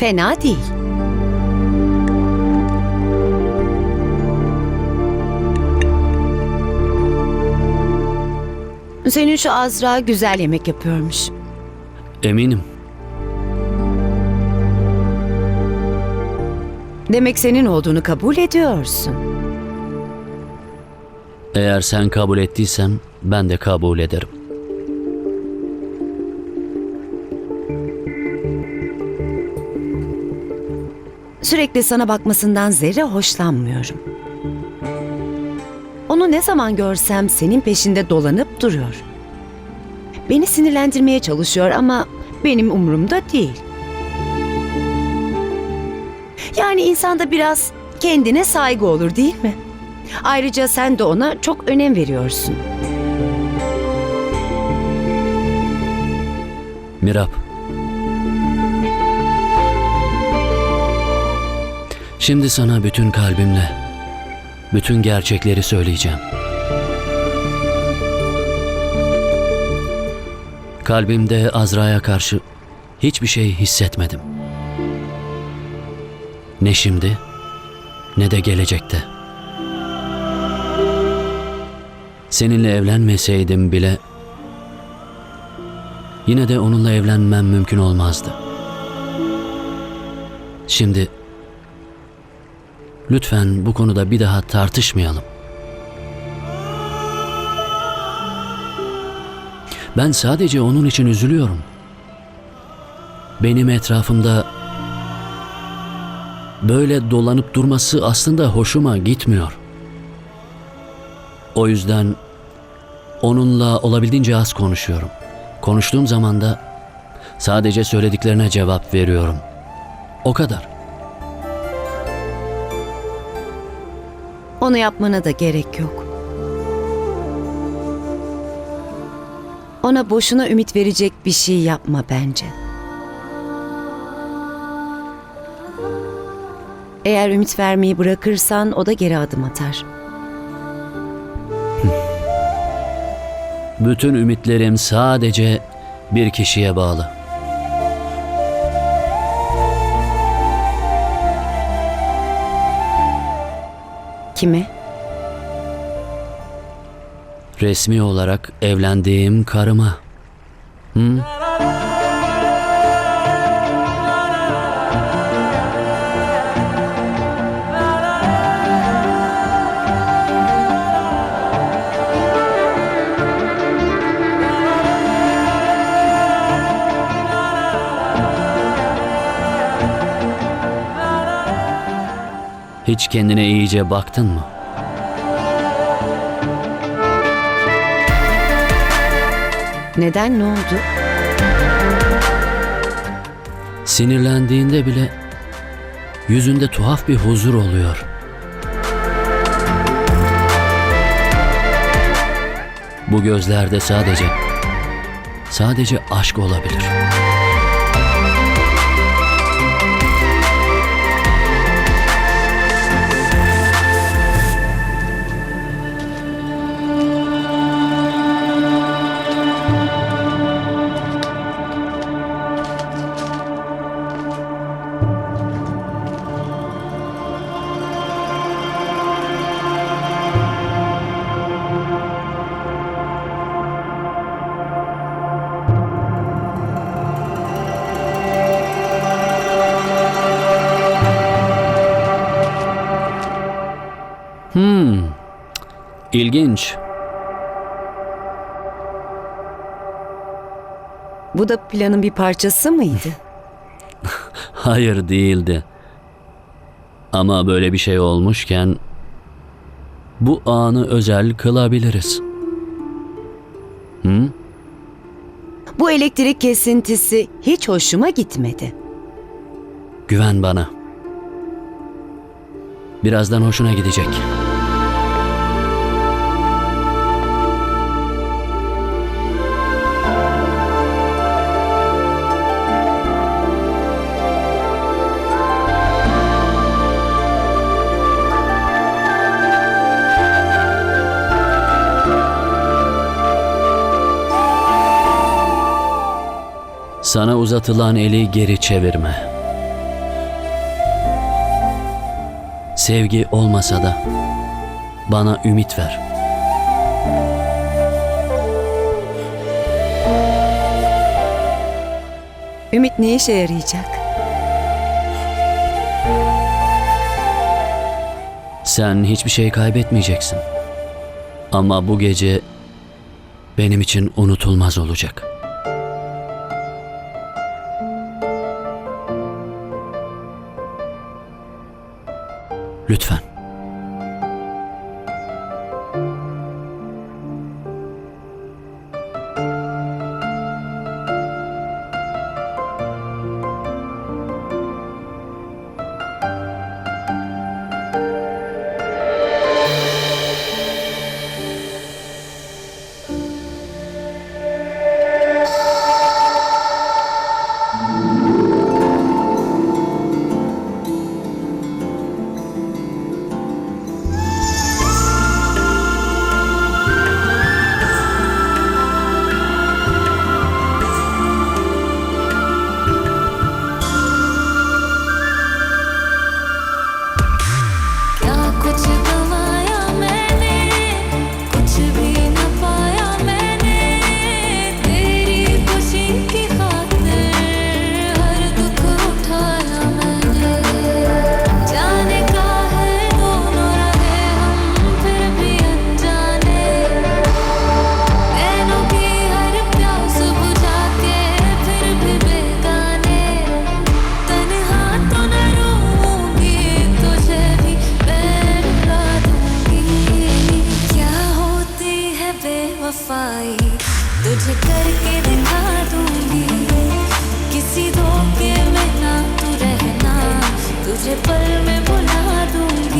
Fena değil. Senin şu Azra güzel yemek yapıyormuş. Eminim. Demek senin olduğunu kabul ediyorsun. Eğer sen kabul ettiysen ben de kabul ederim. Sürekli sana bakmasından zerre hoşlanmıyorum. Onu ne zaman görsem senin peşinde dolanıp duruyor. Beni sinirlendirmeye çalışıyor ama benim umurumda değil. Yani insanda biraz kendine saygı olur değil mi? Ayrıca sen de ona çok önem veriyorsun. Mirap. Şimdi sana bütün kalbimle, bütün gerçekleri söyleyeceğim. Kalbimde Azra'ya karşı hiçbir şey hissetmedim. Ne şimdi, ne de gelecekte. Seninle evlenmeseydim bile Yine de onunla evlenmem mümkün olmazdı. Şimdi lütfen bu konuda bir daha tartışmayalım. Ben sadece onun için üzülüyorum. Benim etrafımda böyle dolanıp durması aslında hoşuma gitmiyor. O yüzden onunla olabildiğince az konuşuyorum. Konuştuğum zaman da sadece söylediklerine cevap veriyorum. O kadar. Onu yapmana da gerek yok. Ona boşuna ümit verecek bir şey yapma bence. Eğer ümit vermeyi bırakırsan o da geri adım atar. Bütün ümitlerim sadece bir kişiye bağlı. Kime? Resmi olarak evlendiğim karıma. Hı? Hiç kendine iyice baktın mı? Neden ne oldu? Sinirlendiğinde bile yüzünde tuhaf bir huzur oluyor. Bu gözlerde sadece sadece aşk olabilir. İlginç. Bu da planın bir parçası mıydı? Hayır değildi. Ama böyle bir şey olmuşken bu anı özel kılabiliriz. Hı? Bu elektrik kesintisi hiç hoşuma gitmedi. Güven bana. Birazdan hoşuna gidecek. Sana uzatılan eli geri çevirme. Sevgi olmasa da bana ümit ver. Ümit ne işe yarayacak? Sen hiçbir şey kaybetmeyeceksin. Ama bu gece benim için unutulmaz olacak. Lütfen. वफाई तुझे करके दिखा दूँगी। किसी धोखे में ना तू रहना, तुझे पल में बुला दूँगी।